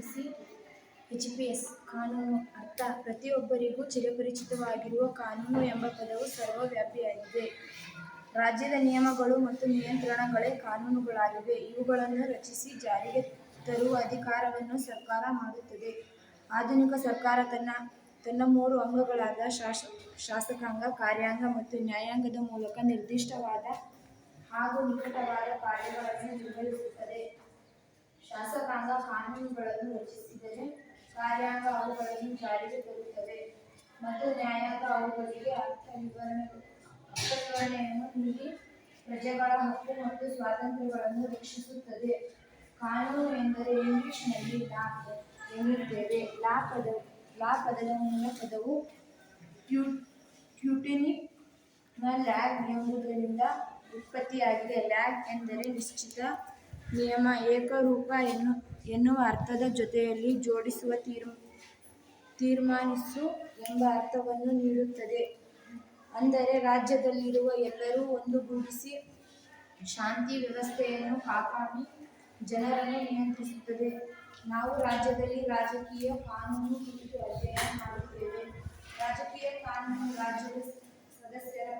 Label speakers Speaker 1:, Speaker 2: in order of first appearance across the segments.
Speaker 1: C H P S ಕಾನೂನು ಅರ್ಥ ಪ್ರತಿಯೊಬ್ಬರಿಗೂ ಚಿರಪರಿಚಿತವಾಗಿರುವ ಕಾನೂನು ಎಂಬ ಪದವು ಸರ್ವವ್ಯಾಪಿಯಾಗಿದೆ. ರಾಜ್ಯದ ನಿಯಮಗಳು ಮತ್ತು ನಿಯಂತ್ರಣಗಳೇ ಕಾನೂನುಗಳಾಗಿವೆ. ಇವುಗಳನ್ನು ರಚಿಸಿ ಜಾರಿಗೆ ತರುವ ಅಧಿಕಾರವನ್ನು ಸರ್ಕಾರ ಮಾಡುತ್ತದೆ. ಆಧುನಿಕ ಸರ್ಕಾರ ತನ್ನ ತನ್ನ ಮೂರು ಅಂಗಗಳಾದ ಶಾಸ ಶಾಸಕಾಂಗ, ಕಾರ್ಯಾಂಗ ಮತ್ತು ನ್ಯಾಯಾಂಗದ ಮೂಲಕ ನಿರ್ದಿಷ್ಟವಾದ ಹಾಗೂ ನಿಕಟವಾದ ಕಾರ್ಯಗಳನ್ನು ನಿರ್ವಹಿಸುತ್ತದೆ. ಶಾಸಕಾಂಗ ಕಾನೂನುಗಳನ್ನು ರಚಿಸಿದರೆ ಕಾರ್ಯಾಂಗ ಅವುಗಳನ್ನು ಜಾರಿಗೆ ತರುತ್ತದೆ ಮತ್ತು ನ್ಯಾಯಾಂಗ ಅವುಗಳಿಗೆ ಅರ್ಥ ವಿವರಣೆ ವಿವರಣೆಯನ್ನು ನೀಡಿ ಪ್ರಜೆಗಳ ಹಕ್ಕು ಮತ್ತು ಸ್ವಾತಂತ್ರ್ಯಗಳನ್ನು ರಕ್ಷಿಸುತ್ತದೆ. ಕಾನೂನು ಎಂದರೆ ಇಂಗ್ಲಿಷ್ನಲ್ಲಿ ಲಾ ಎನ್ನುತ್ತೇವೆ. ಲಾ ಪದ ಲಾ ಪದದ ಮೂಲ ಪದವು ಟ್ಯೂಟನಿಕ್ ಲ್ಯಾಗ್ ಎಂಬುದರಿಂದ ಉತ್ಪತ್ತಿಯಾಗಿದೆ. ಲ್ಯಾಗ್ ಎಂದರೆ ನಿಶ್ಚಿತ ನಿಯಮ ಏಕರೂಪ ಎನ್ನು, ಎನ್ನುವ ಅರ್ಥದ ಜೊತೆಯಲ್ಲಿ ಜೋಡಿಸುವ ತೀರ್ ತೀರ್ಮಾನಿಸು ಎಂಬ ಅರ್ಥವನ್ನು ನೀಡುತ್ತದೆ. ಅಂದರೆ ರಾಜ್ಯದಲ್ಲಿರುವ ಎಲ್ಲರೂ ಒಂದುಗೂಡಿಸಿ ಶಾಂತಿ ವ್ಯವಸ್ಥೆಯನ್ನು ಕಾಪಾಡಿ ಜನರನ್ನು ನಿಯಂತ್ರಿಸುತ್ತದೆ. ನಾವು ರಾಜ್ಯದಲ್ಲಿ ರಾಜಕೀಯ ಕಾನೂನು ಕುರಿತು ಅಧ್ಯಯನ ಮಾಡುತ್ತೇವೆ. ರಾಜಕೀಯ ಕಾನೂನು ರಾಜ್ಯದ ಸದಸ್ಯರ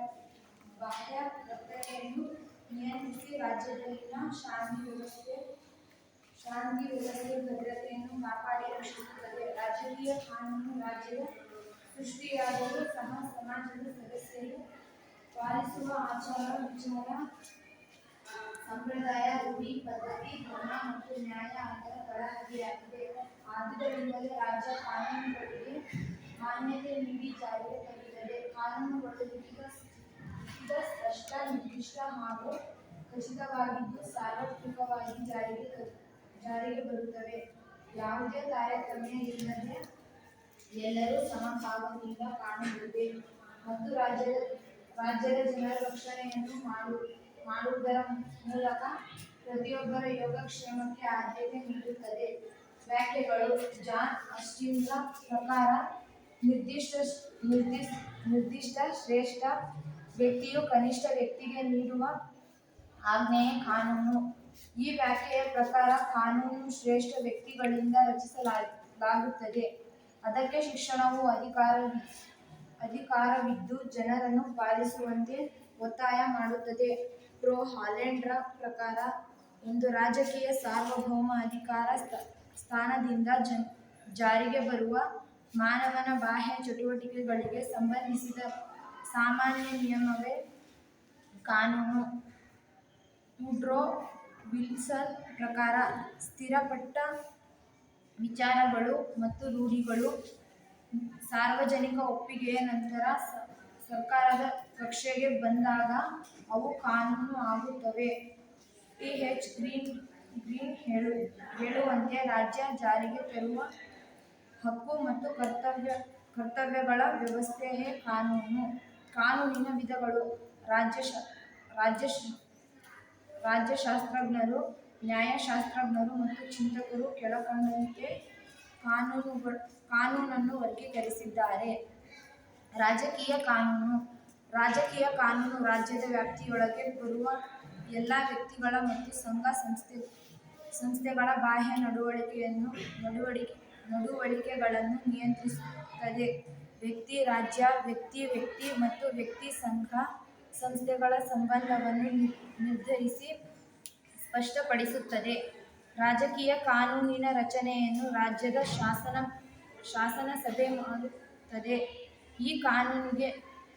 Speaker 1: ಬಾಹ್ಯ ವರ್ತನೆಯನ್ನು ನಿಯಂತ್ರಿಸಿ ರಾಜ್ಯದಲ್ಲಿನ ಶಾಂತಿ ವ್ಯವಸ್ಥೆ ಶಾಂತಿ ವ್ಯವಸ್ಥೆ ಭದ್ರತೆಯನ್ನು ಕಾಪಾಡಿ ರಕ್ಷಿಸುತ್ತದೆ ರಾಜಕೀಯ ಕಾನೂನು ರಾಜ್ಯದ ಸೃಷ್ಟಿಯಾದರೂ ಸಹ ಸಮಾಜದ ಸದಸ್ಯರು ಪಾಲಿಸುವ ಆಚಾರ ವಿಚಾರ ಸಂಪ್ರದಾಯ ರೂಢಿ ಪದ್ಧತಿ ಧರ್ಮ ಮತ್ತು ನ್ಯಾಯ ಅದರ ತಳಹದಿಯಾಗಿದೆ ಆದುದರಿಂದಲೇ ರಾಜ್ಯ ಕಾನೂನುಗಳಿಗೆ ಮಾನ್ಯತೆ ನೀಡಿ ಜಾರಿಗೆ ತರುತ್ತದೆ ಕಾನೂನುಗಳು ಸ್ಪಷ್ಟ, ನಿರ್ದಿಷ್ಟ ಹಾಗೂ ಖಚಿತವಾಗಿದ್ದು ಸಾರ್ವತ್ರಿಕವಾಗಿ ಜಾರಿಗೆ ಜಾರಿಗೆ ಬರುತ್ತವೆ. ಯಾವುದೇ ತಾರತಮ್ಯ ಇಲ್ಲದೆ ಎಲ್ಲರೂ ಸಮಭಾವನೆಯಿಂದ ಕಾಣುತ್ತದೆ ಮತ್ತು ರಾಜ್ಯದ ರಾಜ್ಯದ ಜನರ ರಕ್ಷಣೆಯನ್ನು ಮಾಡು, ಮಾಡುವುದರ ಮೂಲಕ ಪ್ರತಿಯೊಬ್ಬರ ಯೋಗಕ್ಷೇಮಕ್ಕೆ ಆದ್ಯತೆ ನೀಡುತ್ತದೆ. ವ್ಯಾಖ್ಯೆಗಳು ಜಾನ್ ಅಸ್ಟಿನ್ರ ಪ್ರಕಾರ ನಿರ್ದಿಷ್ಟ ನಿರ್ದಿಷ್ಟ ನಿರ್ದಿಷ್ಟ ಶ್ರೇಷ್ಠ ವ್ಯಕ್ತಿಯು ಕನಿಷ್ಠ ವ್ಯಕ್ತಿಗೆ ನೀಡುವ ಆಜ್ಞೆಯೇ ಕಾನೂನು. ಈ ವ್ಯಾಖ್ಯೆಯ ಪ್ರಕಾರ ಕಾನೂನು ಶ್ರೇಷ್ಠ ವ್ಯಕ್ತಿಗಳಿಂದ ರಚಿಸಲಾಗುತ್ತದೆ. ಅದಕ್ಕೆ ಶಿಕ್ಷಣವು ಅಧಿಕಾರ ಅಧಿಕಾರವಿದ್ದು ಜನರನ್ನು ಪಾಲಿಸುವಂತೆ ಒತ್ತಾಯ ಮಾಡುತ್ತದೆ. ಪ್ರೋ ಹಾಲೆಂಡ್ರ ಪ್ರಕಾರ ಒಂದು ರಾಜಕೀಯ ಸಾರ್ವಭೌಮ ಅಧಿಕಾರ ಸ್ಥ- ಸ್ಥಾನದಿಂದ ಜನ್ ಜಾರಿಗೆ ಬರುವ ಮಾನವನ ಬಾಹ್ಯ ಚಟುವಟಿಕೆಗಳಿಗೆ ಸಂಬಂಧಿಸಿದ ಸಾಮಾನ್ಯ ನಿಯಮವೇ ಕಾನೂನು. ವುಡ್ರೋ ವಿಲ್ಸನ್ ಪ್ರಕಾರ ಸ್ಥಿರಪಟ್ಟ ವಿಚಾರಗಳು ಮತ್ತು ರೂಢಿಗಳು ಸಾರ್ವಜನಿಕ ಒಪ್ಪಿಗೆಯ ನಂತರ ಸರ್ಕಾರದ ಕಕ್ಷೆಗೆ ಬಂದಾಗ ಅವು ಕಾನೂನು ಆಗುತ್ತವೆ. T H. ಗ್ರೀನ್ ಗ್ರೀನ್ ಹೇಳು, ಹೇಳುವಂತೆ ರಾಜ್ಯ ಜಾರಿಗೆ ತರುವ ಹಕ್ಕು ಮತ್ತು ಕರ್ತವ್ಯ, ಕರ್ತವ್ಯಗಳ ವ್ಯವಸ್ಥೆಯೇ ಕಾನೂನು. ಕಾನೂನಿನ ವಿಧಗಳು. ರಾಜ್ಯ ರಾಜ್ಯ ರಾಜ್ಯಶಾಸ್ತ್ರಜ್ಞರು ನ್ಯಾಯಶಾಸ್ತ್ರಜ್ಞರು ಮತ್ತು ಚಿಂತಕರು ಕೆಳಕಂಡಂತೆ ಕಾನೂನುಗಳು ಕಾನೂನನ್ನು ವರ್ಗೀಕರಿಸಿದ್ದಾರೆ. ರಾಜಕೀಯ ಕಾನೂನು ರಾಜಕೀಯ ಕಾನೂನು ರಾಜ್ಯದ ವ್ಯಾಪ್ತಿಯೊಳಗೆ ಬರುವ ಎಲ್ಲ ವ್ಯಕ್ತಿಗಳ ಮತ್ತು ಸಂಘ ಸಂಸ್ಥೆ, ಸಂಸ್ಥೆಗಳ ಬಾಹ್ಯ ನಡವಳಿಕೆಯನ್ನು, ನಡವಳಿಕೆ, ನಡವಳಿಕೆಗಳನ್ನು ನಿಯಂತ್ರಿಸುತ್ತದೆ. ವ್ಯಕ್ತಿ ರಾಜ್ಯ, ವ್ಯಕ್ತಿ ವ್ಯಕ್ತಿ ಮತ್ತು ವ್ಯಕ್ತಿ ಸಂಘ ಸಂಸ್ಥೆಗಳ ಸಂಬಂಧವನ್ನು ನಿರ್ಧರಿಸಿ ಸ್ಪಷ್ಟಪಡಿಸುತ್ತದೆ. ರಾಜಕೀಯ ಕಾನೂನಿನ ರಚನೆಯನ್ನು ರಾಜ್ಯದ ಶಾಸನ ಶಾಸನ ಸಭೆ ಮಾಡುತ್ತದೆ. ಈ ಕಾನೂನಿಗೆ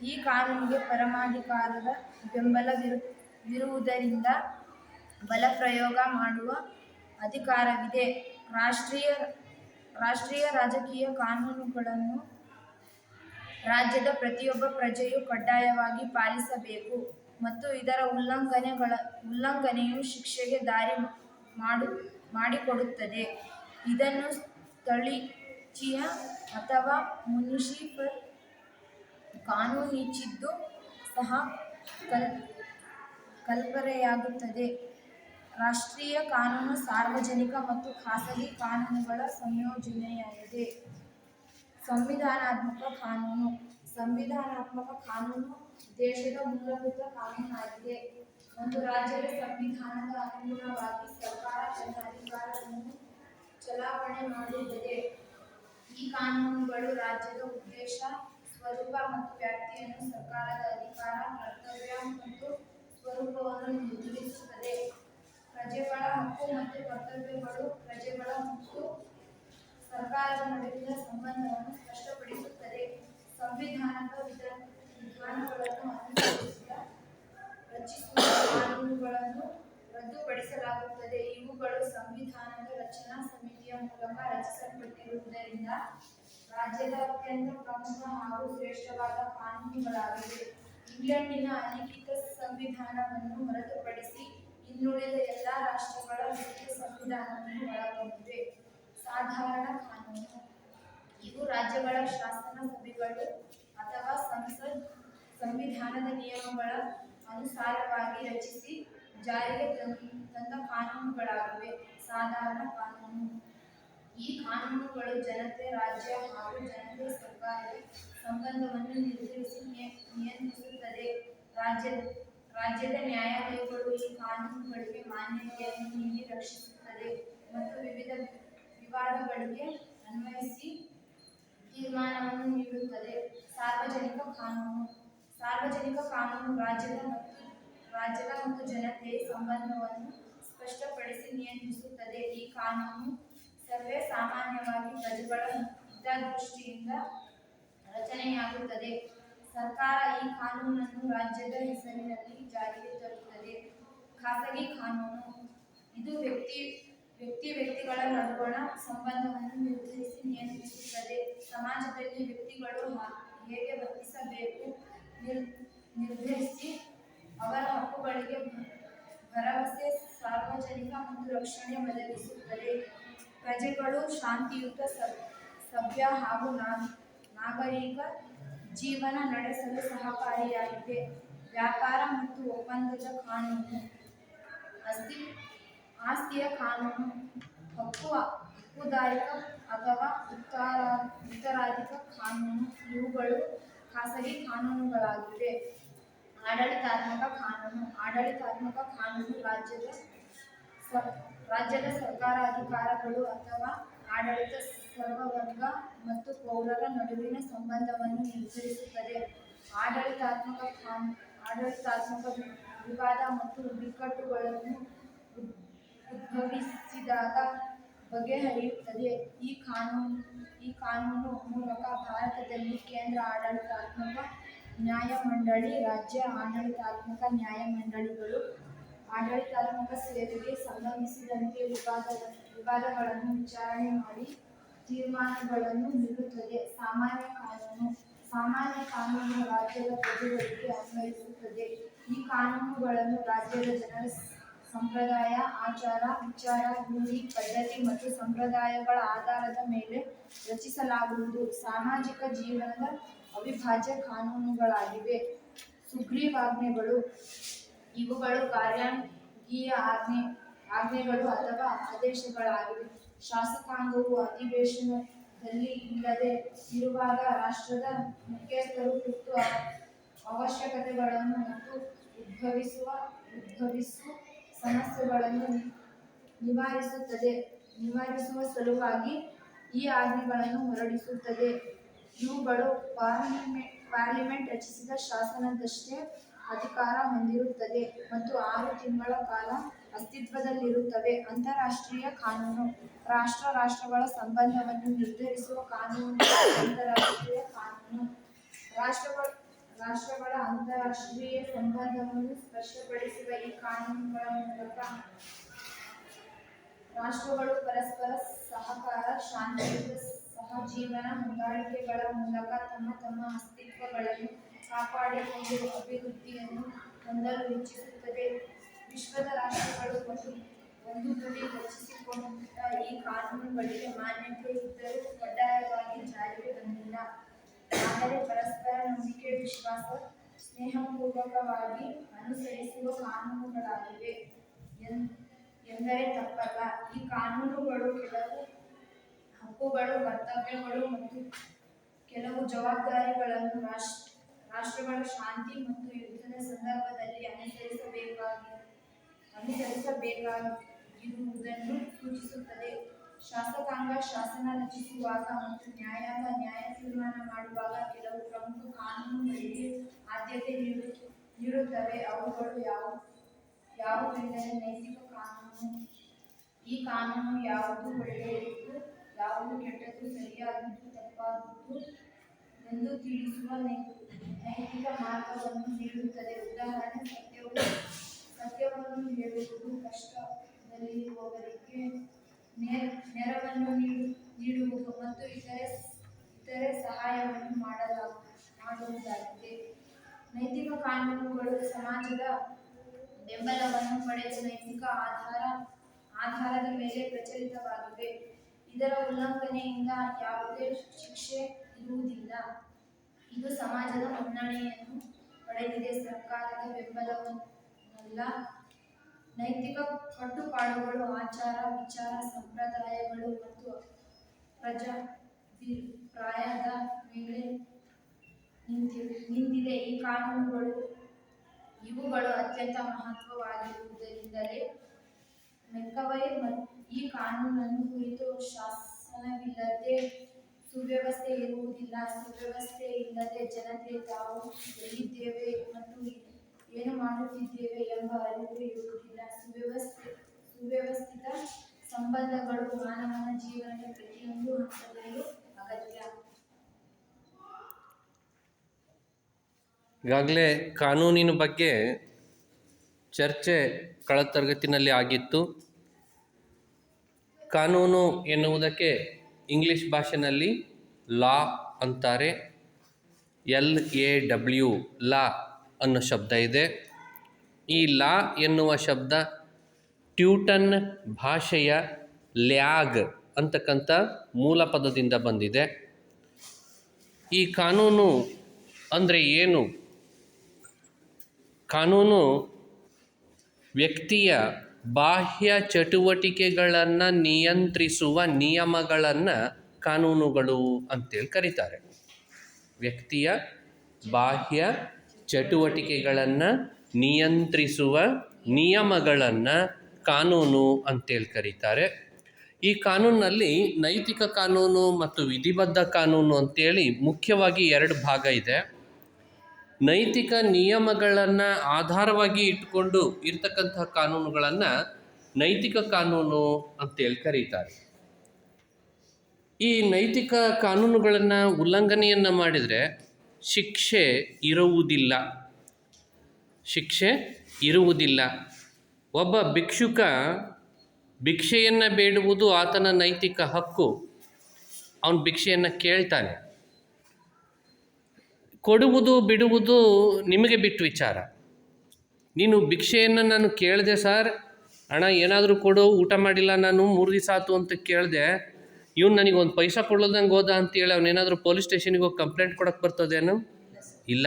Speaker 1: ಈ ಕಾನೂನಿಗೆ ಪರಮಾಧಿಕಾರದ ಬೆಂಬಲವಿರುವುದರಿಂದ ಬಲ ಬಲಪ್ರಯೋಗ ಮಾಡುವ ಅಧಿಕಾರವಿದೆ. ರಾಷ್ಟ್ರೀಯ ರಾಷ್ಟ್ರೀಯ ರಾಜಕೀಯ ಕಾನೂನುಗಳನ್ನು ರಾಜ್ಯದ ಪ್ರತಿಯೊಬ್ಬ ಪ್ರಜೆಯು ಕಡ್ಡಾಯವಾಗಿ ಪಾಲಿಸಬೇಕು ಮತ್ತು ಇದರ ಉಲ್ಲಂಘನೆಗಳ, ಉಲ್ಲಂಘನೆಯು ಶಿಕ್ಷೆಗೆ ದಾರಿ ಮಾಡು, ಮಾಡಿಕೊಡುತ್ತದೆ. ಇದನ್ನು ಸ್ಥಳೀಯ ಅಥವಾ ಮುನಿಸಿಪಲ್ ಕಾನೂನಿಚ್ಚಿದ್ದು ಸಹ ಕಲ್ ಕಲ್ಪನೆಯಾಗುತ್ತದೆ ರಾಷ್ಟ್ರೀಯ ಕಾನೂನು ಸಾರ್ವಜನಿಕ ಮತ್ತು ಖಾಸಗಿ ಕಾನೂನುಗಳ ಸಂಯೋಜನೆಯಾಗಿದೆ. ಸಂವಿಧಾನಾತ್ಮಕ ಕಾನೂನು. ಸಂವಿಧಾನಾತ್ಮಕ ಕಾನೂನು ದೇಶದ ಮೂಲಭೂತ ಕಾನೂನಾಗಿದೆ. ಒಂದು ರಾಜ್ಯದ ಸಂವಿಧಾನದ ಅನುಗುಣವಾಗಿ ಸರ್ಕಾರ ತನ್ನ ಅಧಿಕಾರವನ್ನು ಚಲಾವಣೆ ಮಾಡುತ್ತದೆ ಈ ಕಾನೂನುಗಳು ರಾಜ್ಯದ ಉದ್ದೇಶ, ಸ್ವರೂಪ ಮತ್ತು ವ್ಯಾಪ್ತಿಯನ್ನು ಸರ್ಕಾರದ ಅಧಿಕಾರ, ಕರ್ತವ್ಯ ಮತ್ತು ಸ್ವರೂಪವನ್ನು ನಿರ್ಧರಿಸುತ್ತದೆ. ಪ್ರಜೆಗಳ ಹಕ್ಕು ಮತ್ತು ಕರ್ತವ್ಯಗಳು ಪ್ರಜೆಗಳ ಮತ್ತು ಸರ್ಕಾರದ ನಡುವಿನ ಸಂಬಂಧವನ್ನು ಸ್ಪಷ್ಟಪಡಿಸುತ್ತದೆ. ಸಂವಿಧಾನದ ವಿಧಾನ ವಿಧಾನಗಳನ್ನು ರಚಿಸುವ ಕಾನೂನುಗಳನ್ನು ರದ್ದುಪಡಿಸಲಾಗುತ್ತದೆ. ಇವುಗಳು ಸಂವಿಧಾನದ ರಚನಾ ಸಮಿತಿಯ ಮೂಲಕ ರಚಿಸಲ್ಪಟ್ಟಿರುವುದರಿಂದ ರಾಜ್ಯದ ಅತ್ಯಂತ ಪ್ರಮುಖ ಹಾಗೂ ಶ್ರೇಷ್ಠವಾದ ಕಾನೂನುಗಳಾಗಿವೆ. ಇಂಗ್ಲೆಂಡಿನ ಅಲಿಖಿತ ಸಂವಿಧಾನವನ್ನು ಹೊರತುಪಡಿಸಿ ಇನ್ನುಳಿದ ಎಲ್ಲ ರಾಷ್ಟ್ರಗಳ ಸಂವಿಧಾನವನ್ನು ಒಳಗೊಂಡಿವೆ ಸಾಧಾರಣ ಕಾನೂನು. ಇವು ರಾಜ್ಯಗಳ ಶಾಸನ ಸಭೆಗಳು ಅಥವಾ ಸಂಸತ್ ಸಂವಿಧಾನದ ನಿಯಮಗಳ ಅನುಸಾರವಾಗಿ ರಚಿಸಿ ಜಾರಿಗೆ ತಂದ ಕಾನೂನುಗಳಾಗಿವೆ. ಸಾಧಾರಣ ಕಾನೂನು. ಈ ಕಾನೂನುಗಳು ಜನತೆ, ರಾಜ್ಯ ಹಾಗೂ ಜನತೆ ಸರ್ಕಾರದ ಸಂಬಂಧವನ್ನು ನಿರ್ಧರಿಸಿ ನಿಯ- ನಿಯಂತ್ರಿಸುತ್ತದೆ. ರಾಜ್ಯ, ರಾಜ್ಯದ ನ್ಯಾಯಾಲಯಗಳು ಈ ಕಾನೂನುಗಳಿಗೆ ಮಾನ್ಯತೆಯನ್ನು ನೀಡಿ ರಕ್ಷಿಸುತ್ತದೆ ಮತ್ತು ವಿವಿಧ ವಿವಾದಗಳಿಗೆ ಅನ್ವಯಿಸಿ ತೀರ್ಮಾನವನ್ನು ನೀಡುತ್ತದೆ. ಸಾರ್ವಜನಿಕ ಕಾನೂನು ಸಾರ್ವಜನಿಕ ಕಾನೂನು ರಾಜ್ಯದ ಮತ್ತು ರಾಜ್ಯದ ಮತ್ತು ಜನತೆಯ ಸಂಬಂಧವನ್ನು ಸ್ಪಷ್ಟಪಡಿಸಿ ನಿಯಂತ್ರಿಸುತ್ತದೆ. ಈ ಕಾನೂನು ಸರ್ವೇ ಸಾಮಾನ್ಯವಾಗಿ ಪ್ರಜೆಗಳ ಹಿತದೃಷ್ಟಿಯಿಂದ ರಚನೆಯಾಗುತ್ತದೆ. ಸರ್ಕಾರ ಈ ಕಾನೂನನ್ನು ರಾಜ್ಯದ ಹೆಸರಿನಲ್ಲಿ ಜಾರಿಗೆ ತರುತ್ತದೆ. ಖಾಸಗಿ ಕಾನೂನು, ಇದು ವ್ಯಕ್ತಿ ವ್ಯಕ್ತಿ ವ್ಯಕ್ತಿಗಳ ನಡುವಣ ಸಂಬಂಧವನ್ನು ನಿರ್ಧರಿಸಿ ನಿಯಂತ್ರಿಸುತ್ತದೆ. ಸಮಾಜದಲ್ಲಿ ವ್ಯಕ್ತಿಗಳು ಹೇಗೆ ವರ್ತಿಸಬೇಕು? ನಿರ್- ನಿರ್ಧರಿಸಿ ಅವರ ಹಕ್ಕುಗಳಿಗೆ ಭರವಸೆ, ಸಾರ್ವಜನಿಕ ಮತ್ತು ರಕ್ಷಣೆ ಒದಗಿಸುತ್ತದೆ. ಪ್ರಜೆಗಳು ಶಾಂತಿಯುತ ಸಭ್ಯ ಹಾಗೂ ನಾಗರಿಕ ಜೀವನ ನಡೆಸಲು ಸಹಕಾರಿಯಾಗಿದೆ. ವ್ಯಾಪಾರ ಮತ್ತು ಒಪ್ಪಂದದ ಕಾನೂನು ಆಸ್ತಿ ಆಸ್ತಿಯ ಕಾನೂನು ಹಕ್ಕು ಹಕ್ಕುದಾಯಕ ಅಥವಾ ಉತ್ತರ, ಉತ್ತರಾಧಿಕ ಕಾನೂನು, ಇವುಗಳು ಖಾಸಗಿ ಕಾನೂನುಗಳಾಗಿವೆ. ಆಡಳಿತಾತ್ಮಕ ಕಾನೂನು ಆಡಳಿತಾತ್ಮಕ ಕಾನೂನು ರಾಜ್ಯದ ರಾಜ್ಯದ ಸರ್ಕಾರ ಅಧಿಕಾರಗಳು ಅಥವಾ ಆಡಳಿತ ಸರ್ವವರ್ಗ ಮತ್ತು ಪೌರರ ನಡುವಿನ ಸಂಬಂಧವನ್ನು ನಿರ್ಧರಿಸುತ್ತದೆ. ಆಡಳಿತಾತ್ಮಕ ಕಾನೂನು ಆಡಳಿತಾತ್ಮಕ ವಿವಾದ ಮತ್ತು ಬಿಕ್ಕಟ್ಟುಗಳನ್ನು ಉದ್ಭವಿಸಿದಾಗ ಬಗೆಹರಿಯುತ್ತದೆ ಈ ಕಾನೂನು ಈ ಕಾನೂನು ಮೂಲಕ ಭಾರತದಲ್ಲಿ ಕೇಂದ್ರ ಆಡಳಿತಾತ್ಮಕ ನ್ಯಾಯಮಂಡಳಿ, ರಾಜ್ಯ ಆಡಳಿತಾತ್ಮಕ ನ್ಯಾಯಮಂಡಳಿಗಳು ಆಡಳಿತಾತ್ಮಕ ಸೇವೆಗೆ ಸಂಬಂಧಿಸಿದಂತೆ ವಿವಾದ, ವಿವಾದಗಳನ್ನು ವಿಚಾರಣೆ ಮಾಡಿ ತೀರ್ಮಾನಗಳನ್ನು ನೀಡುತ್ತದೆ. ಸಾಮಾನ್ಯ ಕಾನೂನು ಸಾಮಾನ್ಯ ಕಾನೂನು ರಾಜ್ಯದ ಪ್ರಜೆಗಳಿಗೆ ಅನ್ವಯಿಸುತ್ತದೆ. ಈ ಕಾನೂನುಗಳನ್ನು ರಾಜ್ಯದ ಜನರ ಸಂಪ್ರದಾಯ, ಆಚಾರ, ವಿಚಾರ ರೂಢಿ ಪದ್ಧತಿ ಮತ್ತು ಸಂಪ್ರದಾಯಗಳ ಆಧಾರದ ಮೇಲೆ ರಚಿಸಲಾಗುವುದು. ಸಾಮಾಜಿಕ ಜೀವನದ ಅವಿಭಾಜ್ಯ ಕಾನೂನುಗಳಾಗಿವೆ. ಸುಗ್ರೀವಾಜ್ಞೆಗಳು, ಇವುಗಳು ಕಾರ್ಯಾಂಗೀಯ ಆಜ್ಞೆ, ಆಜ್ಞೆಗಳು ಅಥವಾ ಆದೇಶಗಳಾಗಿವೆ. ಶಾಸಕಾಂಗವು ಅಧಿವೇಶನದಲ್ಲಿ ಇಲ್ಲದೆ ಇರುವಾಗ ರಾಷ್ಟ್ರದ ಮುಖ್ಯಸ್ಥರು ತುರ್ತು ಅವಶ್ಯಕತೆಗಳನ್ನು ಮತ್ತು ಉದ್ಭವಿಸುವ ಉದ್ಭವಿಸುವ ಸಮಸ್ಯೆಗಳನ್ನು ನಿವಾರಿಸುತ್ತದೆ. ನಿವಾರಿಸುವ ಸಲುವಾಗಿ ಈ ಆಜ್ಞೆಗಳನ್ನು ಹೊರಡಿಸುತ್ತದೆ. ಇವುಗಳು ಪಾರ್ಲಿಮೆಂಟ್ ಪಾರ್ಲಿಮೆಂಟ್ ರಚಿಸಿದ ಶಾಸನದಷ್ಟೇ ಅಧಿಕಾರ ಹೊಂದಿರುತ್ತದೆ ಮತ್ತು ಆರು ತಿಂಗಳ ಕಾಲ ಅಸ್ತಿತ್ವದಲ್ಲಿರುತ್ತವೆ. ಅಂತಾರಾಷ್ಟ್ರೀಯ ಕಾನೂನು. ರಾಷ್ಟ್ರ ರಾಷ್ಟ್ರಗಳ ಸಂಬಂಧವನ್ನು ನಿರ್ಧರಿಸುವ ಕಾನೂನು. ಅಂತಾರಾಷ್ಟ್ರೀಯ ಕಾನೂನು. ರಾಷ್ಟ್ರಗಳ ರಾಷ್ಟ್ರಗಳ ಅಂತಾರಾಷ್ಟ್ರೀಯ ಸಂಬಂಧವನ್ನು ಸ್ಪಷ್ಟಪಡಿಸುವ ಈ ಕಾನೂನುಗಳ ಮೂಲಕ ರಾಷ್ಟ್ರಗಳು ಪರಸ್ಪರ ಸಹಕಾರ ಶಾಂತಿಯುತ ಸಹಜೀವನ ಹೊಂದಾಣಿಕೆಗಳ ಮೂಲಕ ತಮ್ಮ ತಮ್ಮ ಅಸ್ತಿತ್ವಗಳನ್ನು ಕಾಪಾಡಿಕೊಂಡು ಅಭಿವೃದ್ಧಿಯನ್ನು ಹೊಂದಲು ಹೆಚ್ಚಿಸುತ್ತದೆ ವಿಶ್ವದ ರಾಷ್ಟ್ರಗಳು ಒಂದು ಒಂದು ಗುರಿ ರಚಿಸಿಕೊಂಡ ಈ ಕಾನೂನುಗಳಿಗೆ ಮಾನ್ಯತೆ ಇದ್ದರೂ ಕಡ್ಡಾಯವಾಗಿ ಜಾರಿಗೆ ಬಂದಿಲ್ಲ ಆದರೆ ಪರಸ್ಪರ ನಂಬಿಕೆ ವಿಶ್ವಾಸ, ಸ್ನೇಹಪೂರ್ವಕವಾಗಿ ಅನುಸರಿಸುವ ಕಾನೂನುಗಳಾಗಿವೆ ಎಂದರೆ ತಪ್ಪಲ್ಲ. ಈ ಕಾನೂನುಗಳು ಕೆಲವು ಹಕ್ಕುಗಳು, ಕರ್ತವ್ಯಗಳು ಮತ್ತು ಕೆಲವು ಜವಾಬ್ದಾರಿಗಳನ್ನು ರಾಷ್ಟ್ರ, ರಾಷ್ಟ್ರಗಳ ಶಾಂತಿ ಮತ್ತು ಯುದ್ಧದ ಸಂದರ್ಭದಲ್ಲಿ ಅನುಸರಿಸಬೇಕಾಗಿ, ಅನುಸರಿಸಬೇಕಾಗಿರುವುದನ್ನು ಸೂಚಿಸುತ್ತದೆ. ಶಾಸಕಾಂಗ, ಶಾಸನ ರಚಿಸುವಾಗ ಮತ್ತು ನ್ಯಾಯಾಂಗ, ನ್ಯಾಯ ತೀರ್ಮಾನ ಮಾಡುವಾಗ ಕೆಲವು ಪ್ರಮುಖ ಕಾನೂನುಗಳಿಗೆ ಆದ್ಯತೆ ನೀಡು, ನೀಡುತ್ತವೆ. ಅವುಗಳು ಯಾವ ಯಾವುದೆಂದರೆ ನೈತಿಕ ಕಾನೂನು. ಈ ಕಾನೂನು ಯಾವುದು ಒಳ್ಳೆಯದು, ಯಾವುದು ಕೆಟ್ಟದ್ದು ಸರಿಯಾದದ್ದು ತಪ್ಪಾದದ್ದು ಎಂದು ತಿಳಿಸುವ ನೈತಿಕ ಮಾರ್ಗವನ್ನು ನೀಡುತ್ತದೆ. ಉದಾಹರಣೆ, ಸತ್ಯವು, ಸತ್ಯವನ್ನು ಹೇಳುವುದು ಕಷ್ಟದಲ್ಲಿರುವವರಿಗೆ ನೆರವನ್ನು ನೀಡು, ನೀಡುವುದು ಮತ್ತು ಇತರೆ ಇತರೆ ಸಹಾಯವನ್ನು ಮಾಡಲ, ಮಾಡುವುದಾಗಿದೆ. ನೈತಿಕ ಕಾನೂನುಗಳು ಸಮಾಜದ ಬೆಂಬಲವನ್ನು ಪಡೆದ ನೈತಿಕ ಆಧಾರ, ಆಧಾರದ ಮೇಲೆ ಪ್ರಚಲಿತವಾಗಿವೆ. ಇದರ ಉಲ್ಲಂಘನೆಯಿಂದ ಯಾವುದೇ ಶಿಕ್ಷೆ ಇರುವುದಿಲ್ಲ. ಇದು ಸಮಾಜದ ಮನ್ನಣೆಯನ್ನು ಪಡೆದಿದೆ. ಸರ್ಕಾರದ ಬೆಂಬಲವನ್ನಲ್ಲ ನೈತಿಕ ಕಟ್ಟುಪಾಡುಗಳು, ಆಚಾರ, ವಿಚಾರ, ಸಂಪ್ರದಾಯಗಳು ಮತ್ತು ಪ್ರಜಾಭಿಪ್ರಾಯದ ಮೇಲೆ ನಿಂತಿದೆ. ಈ ಕಾನೂನುಗಳು, ಇವುಗಳು ಅತ್ಯಂತ ಮಹತ್ವವಾಗಿರುವುದರಿಂದಲೇ ಮೆಕ್ಕವೈ ಈ ಕಾನೂನನ್ನು ಕುರಿತು ಶಾಸನವಿಲ್ಲದೆ ಸುವ್ಯವಸ್ಥೆ ಇರುವುದಿಲ್ಲ. ಸುವ್ಯವಸ್ಥೆ ಇಲ್ಲದೆ ಜನತೆ ತಾವು ಎಲ್ಲಿದ್ದೇವೆ ಮತ್ತು ಏನು ಮಾಡುತ್ತಿದ್ದೇವೆ ಎಂಬ ಅರಿವು ಇರುವುದಿಲ್ಲ. ಸುವ್ಯವಸ್ಥಿತ ಸುವ್ಯವಸ್ಥಿತ ಸಂಬಂಧಗಳು ಮಾನವನ ಜೀವನದ ಪ್ರತಿಯೊಂದು ಹಂತದಲ್ಲೂ ಅಗತ್ಯ.
Speaker 2: ಈಗಾಗಲೇ ಕಾನೂನಿನ ಬಗ್ಗೆ ಚರ್ಚೆ ಕಳೆದ ತರಗತಿನಲ್ಲಿ ಆಗಿತ್ತು. ಕಾನೂನು ಎನ್ನುವುದಕ್ಕೆ ಇಂಗ್ಲಿಷ್ ಭಾಷೆಯಲ್ಲಿ ಲಾ ಅಂತಾರೆ. L A W, law. ಅನ್ನೋ ಶಬ್ದ ಇದೆ. ಈ ಲಾ ಎನ್ನುವ ಶಬ್ದ ಟ್ಯೂಟನ್ ಭಾಷೆಯ ಲ್ಯಾಗ್ ಅಂತಕ್ಕಂಥ ಮೂಲ ಪದದಿಂದ ಬಂದಿದೆ. ಈ ಕಾನೂನು ಅಂದರೆ ಏನು? ಕಾನೂನು ವ್ಯಕ್ತಿಯ ಬಾಹ್ಯ ಚಟುವಟಿಕೆಗಳನ್ನು ನಿಯಂತ್ರಿಸುವ ನಿಯಮಗಳನ್ನು ಕಾನೂನುಗಳು ಅಂತೇಳಿ ಕರೀತಾರೆ. ವ್ಯಕ್ತಿಯ ಬಾಹ್ಯ ಚಟುವಟಿಕೆಗಳನ್ನು ನಿಯಂತ್ರಿಸುವ ನಿಯಮಗಳನ್ನು ಕಾನೂನು ಅಂತೇಳಿ ಕರೀತಾರೆ. ಈ ಕಾನೂನಲ್ಲಿ ನೈತಿಕ ಕಾನೂನು ಮತ್ತು ವಿಧಿಬದ್ಧ ಕಾನೂನು ಅಂತೇಳಿ ಮುಖ್ಯವಾಗಿ ಎರಡು ಭಾಗ ಇದೆ. ನೈತಿಕ ನಿಯಮಗಳನ್ನು ಆಧಾರವಾಗಿ ಇಟ್ಕೊಂಡು ಇರ್ತಕ್ಕಂತಹ ಕಾನೂನುಗಳನ್ನು ನೈತಿಕ ಕಾನೂನು ಅಂತೇಳಿ ಕರೀತಾರೆ. ಈ ನೈತಿಕ ಕಾನೂನುಗಳನ್ನು ಉಲ್ಲಂಘನೆಯನ್ನು ಮಾಡಿದರೆ ಶಿಕ್ಷೆ ಇರುವುದಿಲ್ಲ. ಶಿಕ್ಷೆ ಇರುವುದಿಲ್ಲ. ಒಬ್ಬ ಭಿಕ್ಷುಕ ಭಿಕ್ಷೆಯನ್ನು ಬೇಡುವುದು ಆತನ ನೈತಿಕ ಹಕ್ಕು. ಅವನು ಭಿಕ್ಷೆಯನ್ನು ಕೇಳ್ತಾನೆ. ಕೊಡುವುದು ಬಿಡುವುದು ನಿಮಗೆ ಬಿಟ್ಟು ವಿಚಾರ. ನೀನು ಭಿಕ್ಷೆಯನ್ನು ನಾನು ಕೇಳಿದೆ ಸರ್. ಹಣ ಏನಾದರೂ ಕೊಡು, ಊಟ ಮಾಡಿಲ್ಲ ನಾನು, ಮೂರು ದಿವಸ ಆತು ಅಂತ ಕೇಳಿದೆ. ಇವ್ನು ನನಗೆ ಒಂದು ಪೈಸಾ ಕೊಡೋದಂಗೆ ಹೋದ ಅಂತೇಳಿ ಅವನೇನಾದರೂ ಪೊಲೀಸ್ ಸ್ಟೇಷನಿಗೆ ಹೋಗಿ ಕಂಪ್ಲೇಂಟ್ ಕೊಡಕ್ಕೆ ಬರ್ತದೇನು? ಇಲ್ಲ.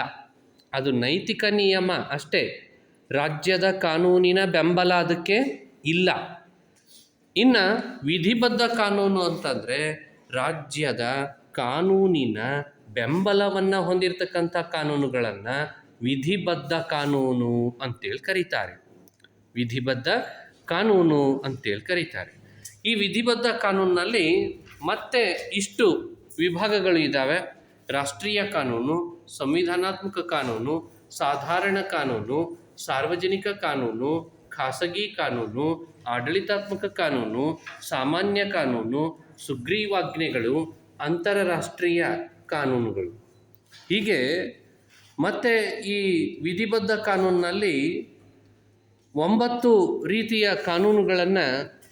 Speaker 2: ಅದು ನೈತಿಕ ನಿಯಮ ಅಷ್ಟೇ. ರಾಜ್ಯದ ಕಾನೂನಿನ ಬೆಂಬಲ ಅದಕ್ಕೆ ಇಲ್ಲ. ಇನ್ನು ವಿಧಿಬದ್ಧ ಕಾನೂನು ಅಂತಂದರೆ ರಾಜ್ಯದ ಕಾನೂನಿನ ಬೆಂಬಲವನ್ನು ಹೊಂದಿರತಕ್ಕಂಥ ಕಾನೂನುಗಳನ್ನು ವಿಧಿಬದ್ಧ ಕಾನೂನು ಅಂತೇಳಿ ಕರೀತಾರೆ. ವಿಧಿಬದ್ಧ ಕಾನೂನು ಅಂತೇಳಿ ಕರೀತಾರೆ. ಈ ವಿಧಿಬದ್ಧ ಕಾನೂನಿನಲ್ಲಿ ಮತ್ತೆ ಇಷ್ಟು ವಿಭಾಗಗಳು ಇದ್ದಾವೆ ರಾಷ್ಟ್ರೀಯ ಕಾನೂನು, ಸಂವಿಧಾನಾತ್ಮಕ ಕಾನೂನು, ಸಾಧಾರಣ ಕಾನೂನು, ಸಾರ್ವಜನಿಕ ಕಾನೂನು, ಖಾಸಗಿ ಕಾನೂನು, ಆಡಳಿತಾತ್ಮಕ ಕಾನೂನು, ಸಾಮಾನ್ಯ ಕಾನೂನು, ಸುಗ್ರೀವಾಜ್ಞೆಗಳು, ಅಂತಾರಾಷ್ಟ್ರೀಯ ಕಾನೂನುಗಳು. ಹೀಗೆ ಮತ್ತೆ ಈ ವಿಧಿಬದ್ಧ ಕಾನೂನಿನಲ್ಲಿ ಒಂಬತ್ತು ರೀತಿಯ ಕಾನೂನುಗಳನ್ನು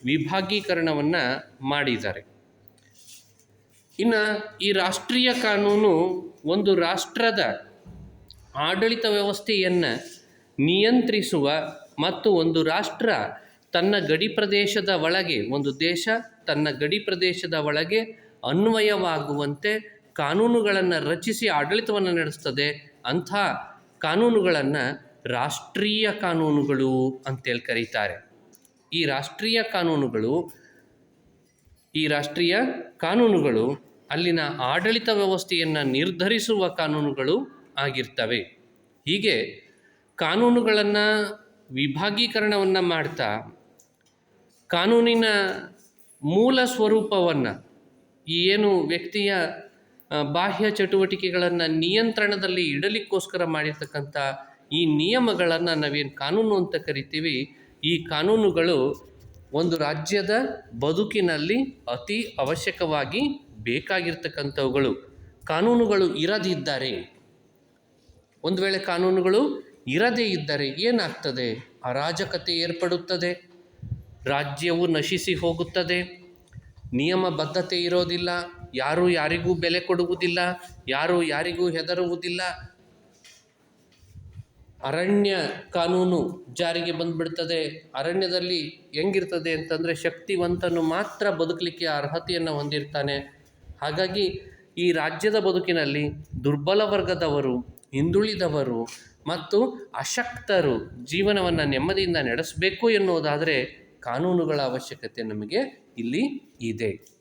Speaker 2: ವಿಭಾಗೀಕರಣವನ್ನು ಮಾಡಿದ್ದಾರೆ. ಇನ್ನು ಈ ರಾಷ್ಟ್ರೀಯ ಕಾನೂನು ಒಂದು ರಾಷ್ಟ್ರದ ಆಡಳಿತ ವ್ಯವಸ್ಥೆಯನ್ನು ನಿಯಂತ್ರಿಸುವ ಮತ್ತು ಒಂದು ರಾಷ್ಟ್ರ ತನ್ನ ಗಡಿ ಪ್ರದೇಶದ ಒಳಗೆ, ಒಂದು ದೇಶ ತನ್ನ ಗಡಿ ಪ್ರದೇಶದ ಒಳಗೆ ಅನ್ವಯವಾಗುವಂತೆ ಕಾನೂನುಗಳನ್ನು ರಚಿಸಿ ಆಡಳಿತವನ್ನು ನಡೆಸ್ತದೆ. ಅಂಥ ಕಾನೂನುಗಳನ್ನು ರಾಷ್ಟ್ರೀಯ ಕಾನೂನುಗಳು ಅಂತೇಳಿ ಕರೀತಾರೆ. ಈ ರಾಷ್ಟ್ರೀಯ ಕಾನೂನುಗಳು ಈ ರಾಷ್ಟ್ರೀಯ ಕಾನೂನುಗಳು ಅಲ್ಲಿನ ಆಡಳಿತ ವ್ಯವಸ್ಥೆಯನ್ನು ನಿರ್ಧರಿಸುವ ಕಾನೂನುಗಳು ಆಗಿರ್ತವೆ. ಹೀಗೆ ಕಾನೂನುಗಳನ್ನು ವಿಭಾಗೀಕರಣವನ್ನು ಮಾಡ್ತಾ ಕಾನೂನಿನ ಮೂಲ ಸ್ವರೂಪವನ್ನು ಏನು ವ್ಯಕ್ತಿಯ ಬಾಹ್ಯ ಚಟುವಟಿಕೆಗಳನ್ನು ನಿಯಂತ್ರಣದಲ್ಲಿ ಇಡಲಿಕ್ಕೋಸ್ಕರ ಮಾಡಿರ್ತಕ್ಕಂಥ ಈ ನಿಯಮಗಳನ್ನು ನಾವೇನು ಕಾನೂನು ಅಂತ ಕರಿತೀವಿ, ಈ ಕಾನೂನುಗಳು ಒಂದು ರಾಜ್ಯದ ಬದುಕಿನಲ್ಲಿ ಅತಿ ಅವಶ್ಯಕವಾಗಿ ಬೇಕಾಗಿರ್ತಕ್ಕಂಥವುಗಳು. ಕಾನೂನುಗಳು ಇರದಿದ್ದರೆ ಒಂದು ವೇಳೆ ಕಾನೂನುಗಳು ಇರದೇ ಇದ್ದರೆ ಏನಾಗ್ತದೆ? ಅರಾಜಕತೆ ಏರ್ಪಡುತ್ತದೆ, ರಾಜ್ಯವು ನಶಿಸಿ ಹೋಗುತ್ತದೆ, ನಿಯಮಬದ್ಧತೆ ಇರೋದಿಲ್ಲ, ಯಾರು ಯಾರಿಗೂ ಬೆಲೆ ಕೊಡುವುದಿಲ್ಲ, ಯಾರು ಯಾರಿಗೂ ಹೆದರುವುದಿಲ್ಲ ಅರಣ್ಯ ಕಾನೂನು ಜಾರಿಗೆ ಬಂದುಬಿಡ್ತದೆ. ಅರಣ್ಯದಲ್ಲಿ ಹೆಂಗಿರ್ತದೆ ಅಂತಂದರೆ ಶಕ್ತಿವಂತನು ಮಾತ್ರ ಬದುಕಲಿಕ್ಕೆ ಅರ್ಹತೆಯನ್ನು ಹೊಂದಿರ್ತಾನೆ. ಹಾಗಾಗಿ ಈ ರಾಜ್ಯದ ಬದುಕಿನಲ್ಲಿ ದುರ್ಬಲ ವರ್ಗದವರು, ಹಿಂದುಳಿದವರು ಮತ್ತು ಅಶಕ್ತರು ಜೀವನವನ್ನು ನೆಮ್ಮದಿಯಿಂದ ನಡೆಸಬೇಕು ಎನ್ನುವುದಾದರೆ ಕಾನೂನುಗಳ ಅವಶ್ಯಕತೆ ನಮಗೆ ಇಲ್ಲಿ ಇದೆ.